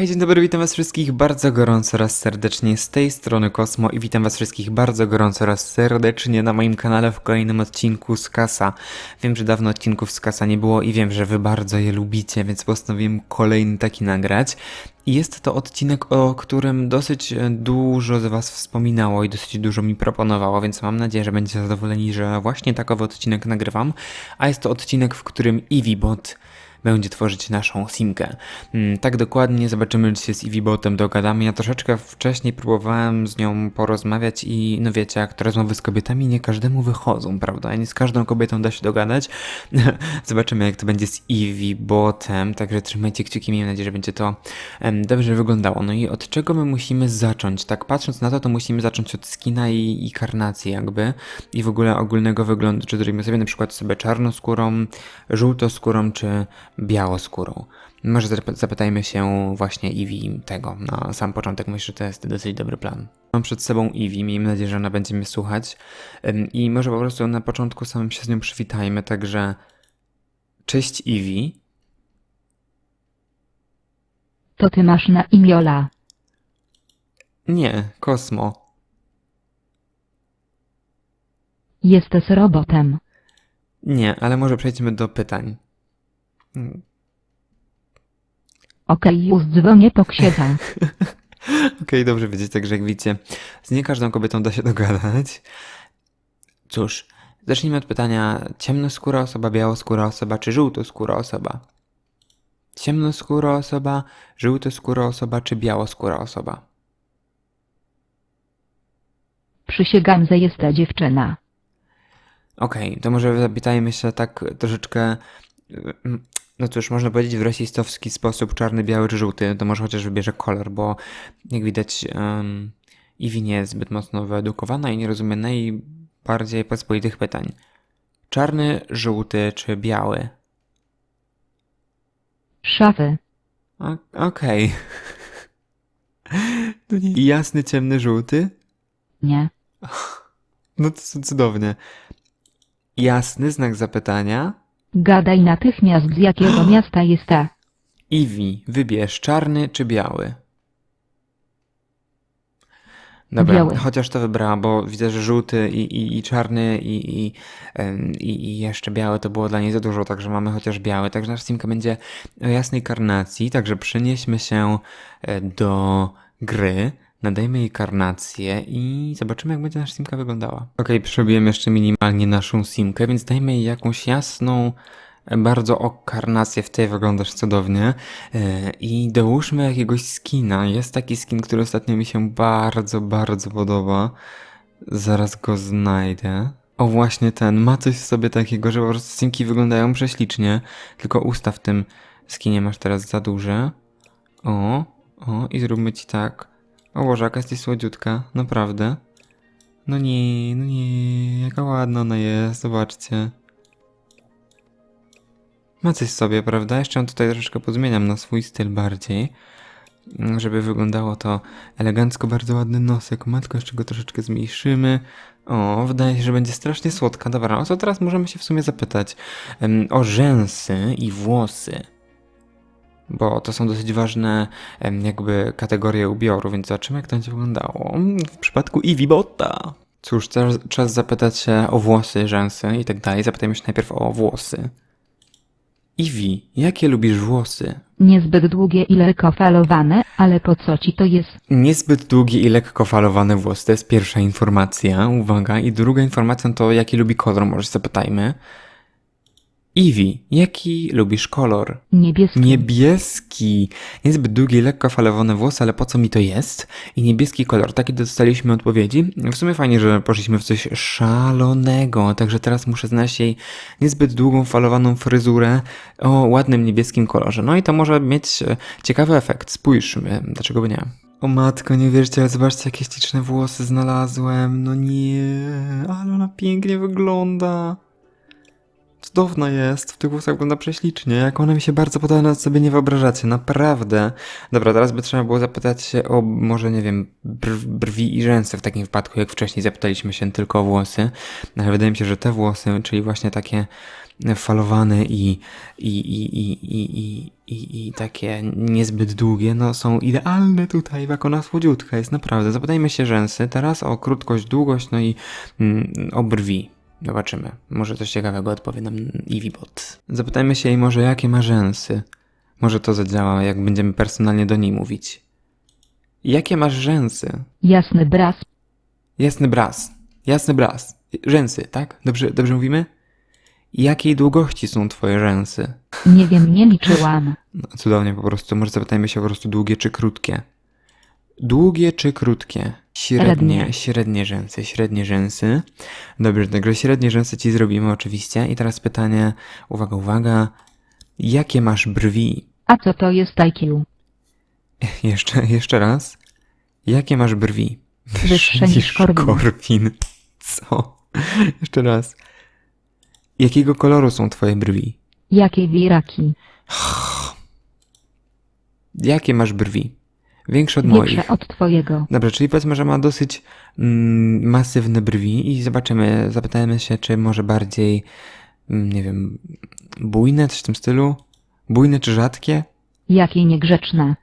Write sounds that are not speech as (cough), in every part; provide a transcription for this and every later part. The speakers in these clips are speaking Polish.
Hej, dzień dobry, witam was wszystkich bardzo gorąco raz serdecznie z tej strony Kosmo i witam was wszystkich bardzo gorąco raz serdecznie na moim kanale w kolejnym odcinku z Kasa. Wiem, że dawno odcinków z Kasa nie było i wiem, że wy bardzo je lubicie, więc postanowiłem kolejny taki nagrać. Jest to odcinek, o którym dosyć e, dużo z was wspominało i dosyć dużo mi proponowało, więc mam nadzieję, że będziecie zadowoleni, że właśnie takowy odcinek nagrywam. A jest to odcinek, w którym EeveeBot będzie tworzyć naszą simkę. Mm, Tak dokładnie zobaczymy, czy się z EeveeBotem dogadamy. Ja troszeczkę wcześniej próbowałem z nią porozmawiać i no wiecie, jak to rozmowy z kobietami nie każdemu wychodzą, prawda? Nie z każdą kobietą da się dogadać. (laughs) Zobaczymy, jak to będzie z EeveeBotem, także trzymajcie kciuki, miejmy nadzieję, że będzie to dobrze wyglądało. No i od czego my musimy zacząć? Tak patrząc na to, to musimy zacząć od skina i, i karnacji jakby i w ogóle ogólnego wyglądu, czy zrobimy sobie na przykład sobie czarnoskórą, żółtoskórą, czy białoskórą. Może zap- zapytajmy się właśnie Eevee tego na sam początek. Myślę, że to jest dosyć dobry plan. Mam przed sobą Eevee, miejmy nadzieję, że ona będzie mnie słuchać. I może po prostu na początku samym się z nią przywitajmy, także cześć Eevee. To ty masz na imię Ola. Nie, Kosmo. Jesteś robotem. Nie, ale może przejdźmy do pytań. Mm, Okej, już dzwonię po księdza. (laughs) Okej, dobrze wiedzieć, także jak widzicie, z nie każdą kobietą da się dogadać. Cóż, zacznijmy od pytania ciemnoskóra osoba, białoskóra osoba czy żółtoskóra osoba? Ciemnoskóra osoba, żółtoskóra osoba czy białoskóra osoba? Przysięgam, że jest ta dziewczyna. Okej, to może zapytajmy się tak troszeczkę, mm, no cóż, można powiedzieć w rasistowski sposób czarny, biały czy żółty, to może chociaż wybierze kolor, bo jak widać um, Iwi nie jest zbyt mocno wyedukowana i nie rozumie najbardziej pospolitych pytań. Czarny, żółty czy biały? Szafy. Okej. No nie- I jasny, ciemny, żółty? Nie. No to cudownie. Jasny znak zapytania? Gadaj natychmiast z jakiego (gasps) miasta jest ta. Iwi, wybierz czarny czy biały? Dobra, Biały. chociaż to wybrała, bo widzę, że żółty i, i, i czarny i, i, em, i, i jeszcze biały to było dla niej za dużo, także mamy chociaż biały. Także nasza simka będzie o jasnej karnacji, także przenieśmy się e, do gry, nadajmy jej karnację i zobaczymy, jak będzie nasza simka wyglądała. Okej, przerobiłem jeszcze minimalnie naszą simkę, więc dajmy jej jakąś jasną, e, bardzo o karnację, w tej wyglądasz cudownie. E, I dołóżmy jakiegoś skina. Jest taki skin, który ostatnio mi się bardzo, bardzo podoba. Zaraz go znajdę. O, właśnie ten. Ma coś w sobie takiego, że po prostu skinki wyglądają prześlicznie. Tylko usta w tym skinie masz teraz za duże. O, o, i zróbmy ci tak. O, Boże, jaka jesteś słodziutka. Naprawdę. No nie, no nie. Jaka ładna ona jest. Zobaczcie. Ma coś sobie, prawda? Jeszcze ją tutaj troszeczkę pozmieniam na swój styl bardziej, żeby wyglądało to elegancko, bardzo ładny nosek. Matko, jeszcze go troszeczkę zmniejszymy. O, wydaje się, że będzie strasznie słodka. Dobra, o co teraz możemy się w sumie zapytać? Em, o rzęsy i włosy. Bo to są dosyć ważne jakby kategorie ubioru, więc zobaczymy jak to będzie wyglądało. W przypadku Eevee Botta. Cóż, teraz czas zapytać się o włosy, rzęsy i tak dalej. Zapytajmy się najpierw o włosy. Iwi, jakie lubisz włosy? Niezbyt długie i lekko falowane, ale po co ci to jest? Niezbyt długie i lekko falowane włosy, to jest pierwsza informacja, uwaga. I druga informacja to jaki lubi kolor, może zapytajmy. Iwi, jaki lubisz kolor? Niebieski. Niebieski. Niezbyt długie lekko falowane włosy, ale po co mi to jest? I niebieski kolor. Takie dostaliśmy odpowiedzi. W sumie fajnie, że poszliśmy w coś szalonego. Także teraz muszę znaleźć jej niezbyt długą, falowaną fryzurę o ładnym niebieskim kolorze. No i to może mieć e, ciekawy efekt. Spójrzmy, dlaczego by nie. O matko, nie wierzcie, ale zobaczcie, jakie śliczne włosy znalazłem. No nie, ale ona pięknie wygląda. Cudowna jest, w tych włosach wygląda prześlicznie, jak ona mi się bardzo podoba, nawet sobie nie wyobrażacie, naprawdę. Dobra, teraz by trzeba było zapytać się o, może nie wiem, brw, brwi i rzęsy w takim wypadku, jak wcześniej zapytaliśmy się tylko o włosy, ale wydaje mi się, że te włosy, czyli właśnie takie falowane i, i, i, i, i, i, i, i takie niezbyt długie, no są idealne tutaj, jak ona słodziutka jest, naprawdę. Zapytajmy się rzęsy, teraz o krótkość, długość, no i mm, o brwi. Zobaczymy. Może coś ciekawego odpowie nam Iwibot. Zapytajmy się jej może, jakie ma rzęsy. Może to zadziała, jak będziemy personalnie do niej mówić. Jakie masz rzęsy? Jasny bras. Jasny bras. Jasny bras. Rzęsy, tak? Dobrze, dobrze mówimy? Jakiej długości są twoje rzęsy? Nie wiem, nie liczyłam. No, cudownie po prostu. Może zapytajmy się po prostu długie czy krótkie. Długie czy krótkie? Średnie, Średnie. rzęsy, średnie rzęsy. Dobrze, także średnie rzęsy ci zrobimy oczywiście. I teraz pytanie, uwaga, uwaga. Jakie masz brwi? A co to jest IQ? (laughs) Jeszcze, jeszcze raz. Jakie masz brwi? Wyższe niż Korwin. Korwin. Co? Jeszcze raz. Jakiego koloru są twoje brwi? Jakie wiraki? Jakie masz brwi? Większe od moich. Większe od twojego. Dobrze, czyli powiedzmy, że ma dosyć mm, masywne brwi i zobaczymy, zapytajmy się, czy może bardziej, mm, nie wiem, bujne, coś w tym stylu? Bujne czy rzadkie? Jakie niegrzeczne.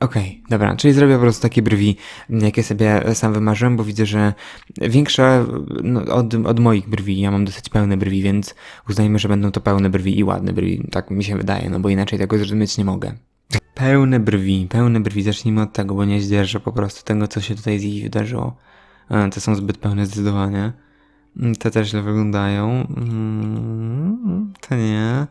Okej, dobra, czyli zrobię po prostu takie brwi, jakie sobie sam wymarzyłem, bo widzę, że większe no, od, od moich brwi, ja mam dosyć pełne brwi, więc uznajmy, że będą to pełne brwi i ładne brwi, tak mi się wydaje, no bo inaczej tego zrozumieć nie mogę. Pełne brwi, pełne brwi, zacznijmy od tego, bo nie zdzierżę po prostu tego, co się tutaj z nich wydarzyło. Te są zbyt pełne zdecydowanie. Mm, Te też źle wyglądają. Mm, Te nie.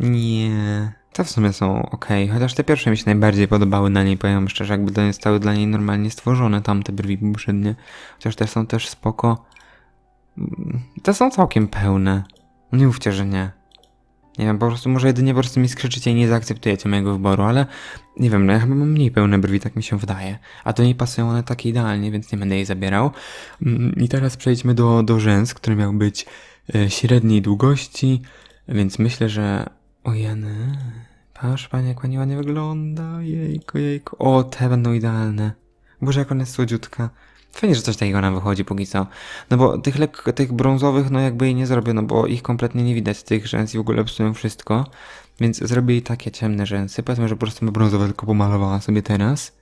Nie. Te w sumie są ok, chociaż te pierwsze mi się najbardziej podobały na niej, powiem szczerze, jakby to zostały dla niej normalnie stworzone tamte brwi poprzednie. Chociaż te są też spoko. Mm, Te są całkiem pełne. Nie mówcie, że nie. Nie wiem, po prostu może jedynie po prostu mi skrzyczycie i nie zaakceptujecie mojego wyboru, ale nie wiem, no ja chyba mam mniej pełne brwi, tak mi się wydaje. A do niej pasują one tak idealnie, więc nie będę jej zabierał. Mm, I teraz przejdźmy do, do rzęs, który miał być e, średniej długości, więc myślę, że... O jeny... Patrz, panie, jak ładnie, ładnie wygląda. Jejku, jejku. O, te będą idealne. Boże, jak ona jest słodziutka. Fajnie, że coś takiego nam wychodzi póki co. No bo tych lekko, tych brązowych, no jakby jej nie zrobię, no bo ich kompletnie nie widać, tych rzęs i w ogóle psują wszystko. Więc zrobię jej takie ciemne rzęsy. Powiedzmy, że po prostu brązowe tylko pomalowała sobie teraz.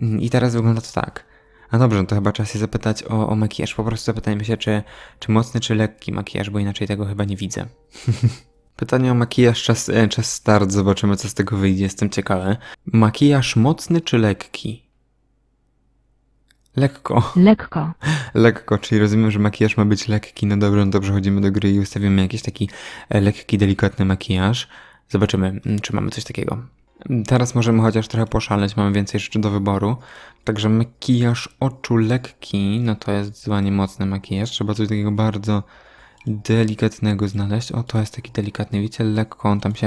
Mm, I teraz wygląda to tak. A dobrze, no to chyba czas się zapytać o, o makijaż. Po prostu zapytajmy się, czy, czy mocny, czy lekki makijaż, bo inaczej tego chyba nie widzę. (laughs) Pytanie o makijaż, czas, e, czas start, zobaczymy co z tego wyjdzie, jestem ciekawy. Makijaż mocny czy lekki? Lekko. Lekko. (laughs) Lekko, czyli rozumiem, że makijaż ma być lekki. No dobrze, no to przechodzimy do gry i ustawimy jakiś taki e, lekki, delikatny makijaż. Zobaczymy, mm, czy mamy coś takiego. Teraz możemy chociaż trochę poszaleć, mamy więcej rzeczy do wyboru. Także makijaż oczu lekki, no to jest zdecydowanie mocny makijaż. Trzeba coś takiego bardzo delikatnego znaleźć. O, to jest taki delikatny, widzicie, lekko on tam się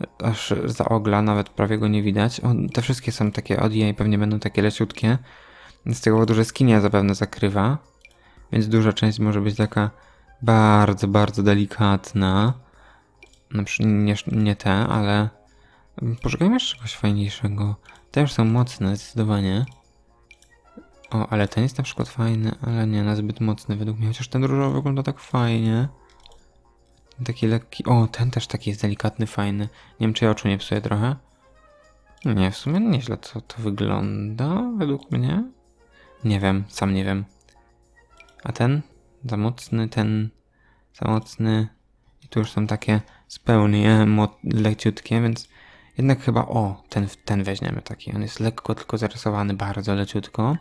e, aż zaogla, nawet prawie go nie widać. O, te wszystkie są takie od jej, pewnie będą takie leciutkie. Z tego powodu, że skinia zapewne zakrywa, więc duża część może być taka bardzo, bardzo delikatna. Na przykład nie, nie te, ale poszukajmy jeszcze czegoś fajniejszego. Te już są mocne, zdecydowanie. O, ale ten jest na przykład fajny, ale nie, na zbyt mocny według mnie, chociaż ten różowy wygląda tak fajnie. Taki lekki, o, ten też taki jest delikatny, fajny. Nie wiem, czy ja oczu nie psuję trochę. Nie, w sumie nieźle to, to wygląda, według mnie. Nie wiem, sam nie wiem. A ten? Za mocny, ten za mocny. I tu już są takie zupełnie mo- leciutkie, więc jednak chyba o, ten, ten weźmiemy taki. On jest lekko tylko zarysowany, bardzo leciutko.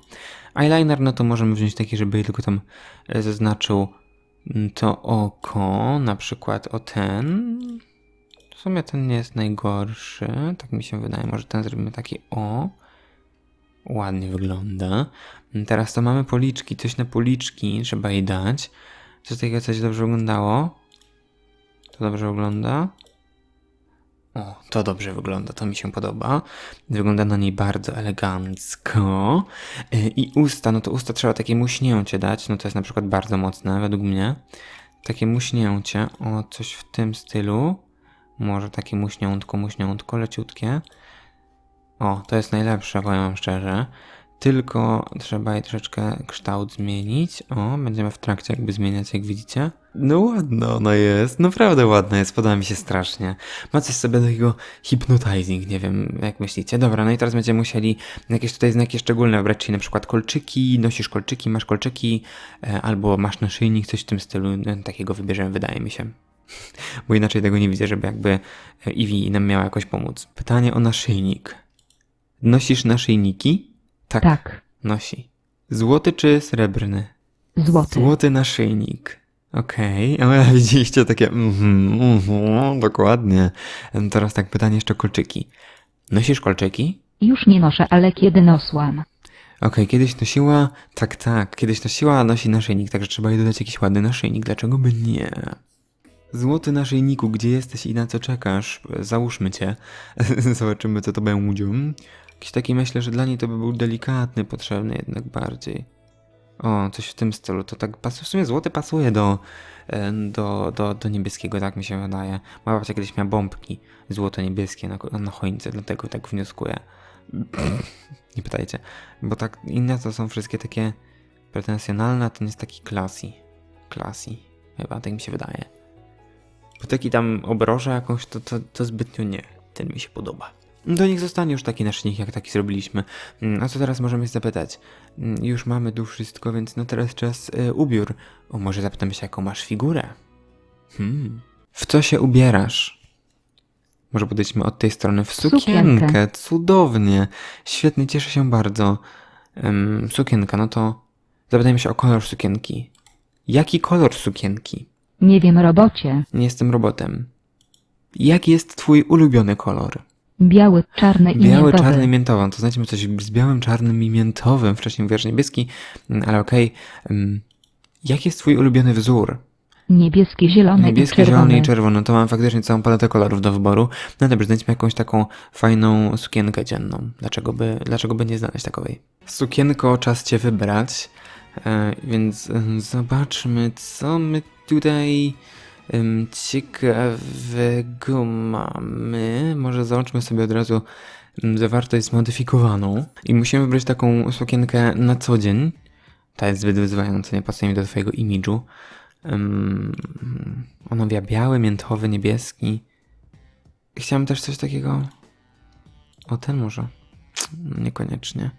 Eyeliner, no to możemy wziąć taki, żeby tylko tam e, zaznaczył mm, to oko, na przykład o ten. W sumie ten nie jest najgorszy, tak mi się wydaje. Może ten zrobimy taki o. Ładnie wygląda. Teraz to mamy policzki, coś na policzki trzeba jej dać. Czy takiego coś dobrze wyglądało? To dobrze wygląda? O, to dobrze wygląda, to mi się podoba. Wygląda na niej bardzo elegancko. Yy, I usta, no to usta trzeba takie muśnięcie dać, no to jest na przykład bardzo mocne według mnie. Takie muśnięcie, o coś w tym stylu. Może takie muśniątko, muśniątko, leciutkie. O, to jest najlepsze, powiem szczerze. Tylko trzeba jej troszeczkę kształt zmienić. O, będziemy w trakcie jakby zmieniać, jak widzicie. No ładna ona jest, naprawdę ładna jest, podoba mi się strasznie. Ma coś sobie takiego hypnotizing, nie wiem jak myślicie. Dobra, no i teraz będziemy musieli jakieś tutaj znaki szczególne wybrać, czyli na przykład kolczyki, nosisz kolczyki, masz kolczyki, e, albo masz naszyjnik, coś w tym stylu. No, takiego wybierzemy, wydaje mi się. (laughs) Bo inaczej tego nie widzę, żeby jakby Eevee nam miała jakoś pomóc. Pytanie o naszyjnik. Nosisz naszyjniki? Tak, Tak. nosi. Złoty czy srebrny? Złoty. Złoty naszyjnik. Okej, okay. (laughs) widzieliście takie mhm, mhm, dokładnie. Teraz tak pytanie jeszcze kolczyki. Nosisz kolczyki? Już nie noszę, ale kiedy nosłam. Okej, kiedyś nosiła, tak, tak, kiedyś nosiła, nosi naszyjnik, także trzeba jej dodać jakiś ładny naszyjnik, dlaczego by nie? Złoty naszyjniku, gdzie jesteś i na co czekasz? Załóżmy cię. (laughs) Zobaczymy, co to będzie. Jakiś taki, myślę, że dla niej to by był delikatny, potrzebny jednak bardziej. O, coś w tym stylu. To tak pasuje. W sumie złoty pasuje do, e, do, do, do niebieskiego, tak mi się wydaje. Moja babcia kiedyś miała bombki złoto-niebieskie na, na choince, dlatego tak wnioskuję. (clears throat) Nie pytajcie. Bo tak inne to są wszystkie takie pretensjonalne, a ten jest taki classy. Classy. Chyba, tak mi się wydaje. Bo taki tam obroża jakąś, to, to, to zbytnio nie. Ten mi się podoba. Do nich zostanie już taki naszyjnik, jak taki zrobiliśmy. Mm, A co teraz możemy zapytać? Mm, Już mamy tu wszystko, więc no teraz czas y, ubiór. O, może zapytam się, jaką masz figurę? Hmm. W co się ubierasz? Może podejdźmy od tej strony. W sukienkę. Sukienkę. Cudownie. Świetnie, cieszę się bardzo. Ym, sukienka, no to zapytajmy się o kolor sukienki. Jaki kolor sukienki? Nie wiem, robocie. Nie jestem robotem. Jaki jest twój ulubiony kolor? Biały, czarny i Biały, miętowy. czarny i miętowy. To znajdźmy coś z białym, czarnym i miętowym. Wcześniej mówiłaś niebieski, mm, ale okej. Ym, Jaki jest twój ulubiony wzór? Niebieski, zielony Niebieski, i czerwony. zielony i czerwony. To mam faktycznie całą paletę kolorów do wyboru. No dobrze, znajdźmy jakąś taką fajną sukienkę dzienną. Dlaczego by, dlaczego by nie znaleźć takowej? Sukienko, czas cię wybrać. E, więc em, zobaczmy, co my tutaj ciekawego mamy. Może załączmy sobie od razu zawartość zmodyfikowaną. I musimy wybrać taką sukienkę na co dzień. Ta jest zbyt wyzywająca, nie pasuje mi do twojego imidżu. Um, on owia biały, miętowy, niebieski. Chciałem też coś takiego. O, ten może. Niekoniecznie.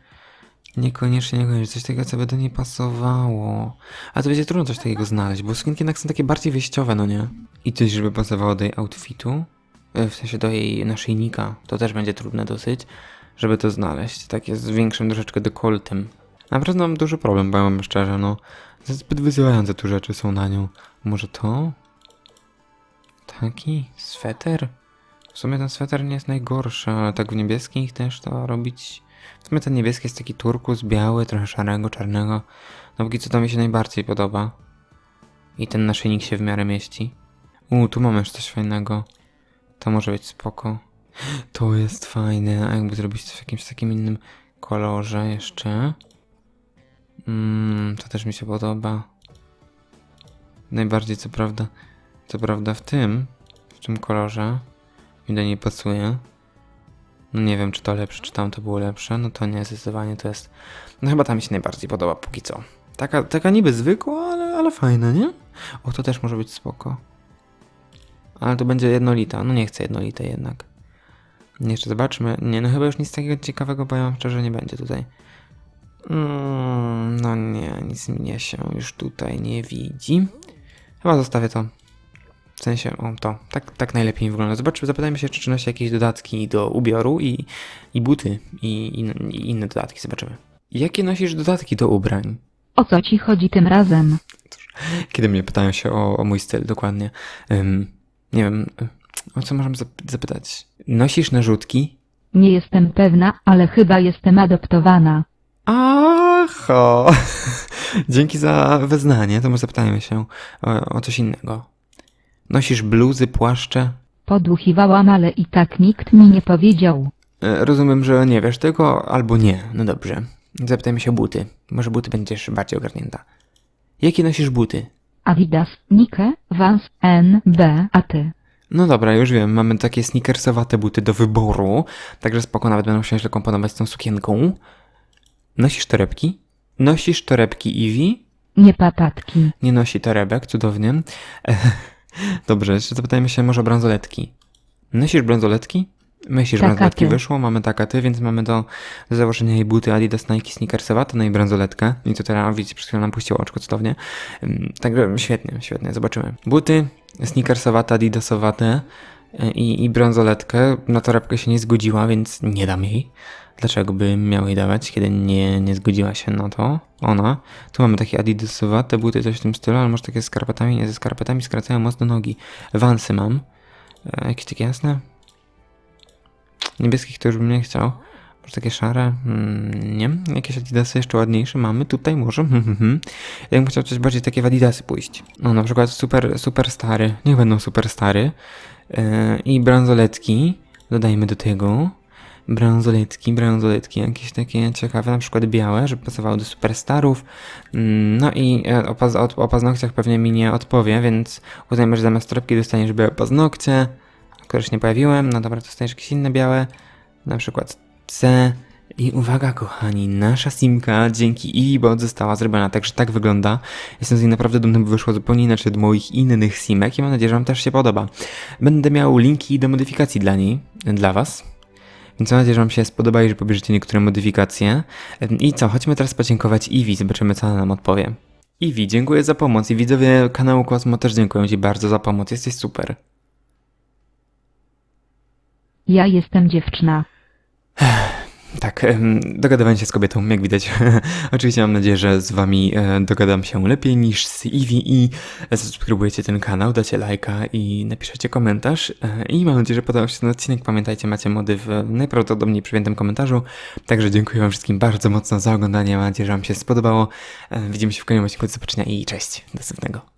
Niekoniecznie, niekoniecznie. Coś takiego, co by do niej pasowało. A to będzie trudno coś takiego znaleźć, bo sukienki jednak są takie bardziej wyjściowe, no nie? I coś, żeby pasowało do jej outfitu. E, W sensie do jej naszyjnika. To też będzie trudne dosyć, żeby to znaleźć. Takie z większym troszeczkę dekoltem. Naprawdę mam duży problem, powiem szczerze, no. Zbyt wyzywające tu rzeczy są na nią. Może to? Taki sweter? W sumie ten sweter nie jest najgorszy, ale tak w niebieskich też to robić. W sumie ten niebieski jest taki turkus, biały, trochę szarego, czarnego. No póki co to mi się najbardziej podoba. I ten naszyjnik się w miarę mieści. U, tu mamy już coś fajnego. To może być spoko. To jest fajne, a jakby zrobić to w jakimś takim innym kolorze jeszcze. Mm, to też mi się podoba. Najbardziej co prawda, co prawda w tym, w tym kolorze mi do niej pasuje. No nie wiem, czy to lepsze, czy tam to było lepsze. No to nie, zdecydowanie to jest. No chyba ta mi się najbardziej podoba póki co. Taka, taka niby zwykła, ale, ale fajna, nie? O, to też może być spoko. Ale to będzie jednolita. No nie chcę jednolitej jednak. Jeszcze zobaczmy. Nie, no chyba już nic takiego ciekawego, powiem wam szczerze, nie będzie tutaj. Mm, no nie, nic mnie się już tutaj nie widzi. Chyba zostawię to. W sensie, o to, tak, tak najlepiej wygląda. Zobaczmy, zapytajmy się, czy, czy nosi jakieś dodatki do ubioru i, i buty i, i, i inne dodatki, zobaczymy. Jakie nosisz dodatki do ubrań? O co ci chodzi tym razem? Kiedy mnie pytają się o, o mój styl, dokładnie. Ym, nie wiem, o co możemy zap- zapytać? Nosisz narzutki? Nie jestem pewna, ale chyba jestem adoptowana. Aha! (laughs) Dzięki za wyznanie, to może zapytajmy się o, o coś innego. Nosisz bluzy, płaszcze? Podłuchiwałam, ale i tak nikt mi nie powiedział. E, Rozumiem, że nie wiesz tego, albo nie. No dobrze. Zapytajmy się o buty. Może buty będziesz bardziej ogarnięta. Jakie nosisz buty? Adidas, Nike, Vans, NB, a ty? No dobra, już wiem, mamy takie sneakersowate buty do wyboru, także spoko, nawet będą się źle komponować z tą sukienką. Nosisz torebki? Nosisz torebki Eevee? Nie patatki. Nie nosi torebek, cudownie. (laughs) Dobrze, jeszcze zapytajmy się może o bransoletki. Nosisz bransoletki? Myślisz, Takaty. bransoletki wyszło, mamy takaty, więc mamy do, do założenia jej buty Adidas Nike sneakersowate, no i bransoletkę. I to teraz widzicie, przed chwilą nam puściło oczko, cudownie. Ym, Także świetnie, świetnie, zobaczymy. Buty sneakersowate, adidasowate i, i bransoletkę. Na torebkę się nie zgodziła, więc nie dam jej. Dlaczego bym miał jej dawać, kiedy nie, nie zgodziła się na to? Ona. Tu mamy takie adidasowate buty, coś w tym stylu, ale może takie z skarpetami, nie ze skarpetami skracają mocno nogi. Wansy mam. E, jakieś takie jasne? Niebieskich to już bym nie chciał. Może takie szare? Mm, nie. Jakieś adidasy jeszcze ładniejsze mamy tutaj może. Ja bym chciał coś bardziej takie w adidasy pójść. No na przykład super, super stary. Niech będą super stary. E, I bransoletki. Dodajmy do tego. Bransoletki, bransoletki, jakieś takie ciekawe, na przykład białe, żeby pasowały do superstarów. Mm, No i e, o, paz- o, paznokciach pewnie mi nie odpowie, więc uznajmy, że zamiast torebki dostaniesz białe paznokcie, które się nie pojawiłem. No dobra, dostaniesz jakieś inne białe, na przykład C. I uwaga, kochani, nasza simka dzięki eBot została zrobiona, także tak wygląda. Jestem z niej naprawdę dumny, bo wyszło zupełnie inaczej od moich innych simek i mam nadzieję, że Wam też się podoba. Będę miał linki do modyfikacji dla niej, dla Was. Więc mam nadzieję, że Wam się spodoba i że pobierzecie niektóre modyfikacje. I co, chodźmy teraz podziękować Iwi, zobaczymy co ona nam odpowie. Iwi, dziękuję za pomoc i widzowie kanału Kosmo też dziękuję Ci bardzo za pomoc, jesteś super. Ja jestem dziewczyna. (sighs) Tak, dogadywanie się z kobietą, jak widać. (laughs) Oczywiście mam nadzieję, że z wami e, dogadam się lepiej niż z Iwi i zasubskrybujecie ten kanał, dacie lajka i napiszecie komentarz. E, I mam nadzieję, że podobał się ten odcinek. Pamiętajcie, macie mody w najprawdopodobniej przyjętym komentarzu. Także dziękuję wam wszystkim bardzo mocno za oglądanie. Mam nadzieję, że wam się spodobało. E, Widzimy się w kolejnym odcinku. Do zobaczenia i cześć. Do następnego.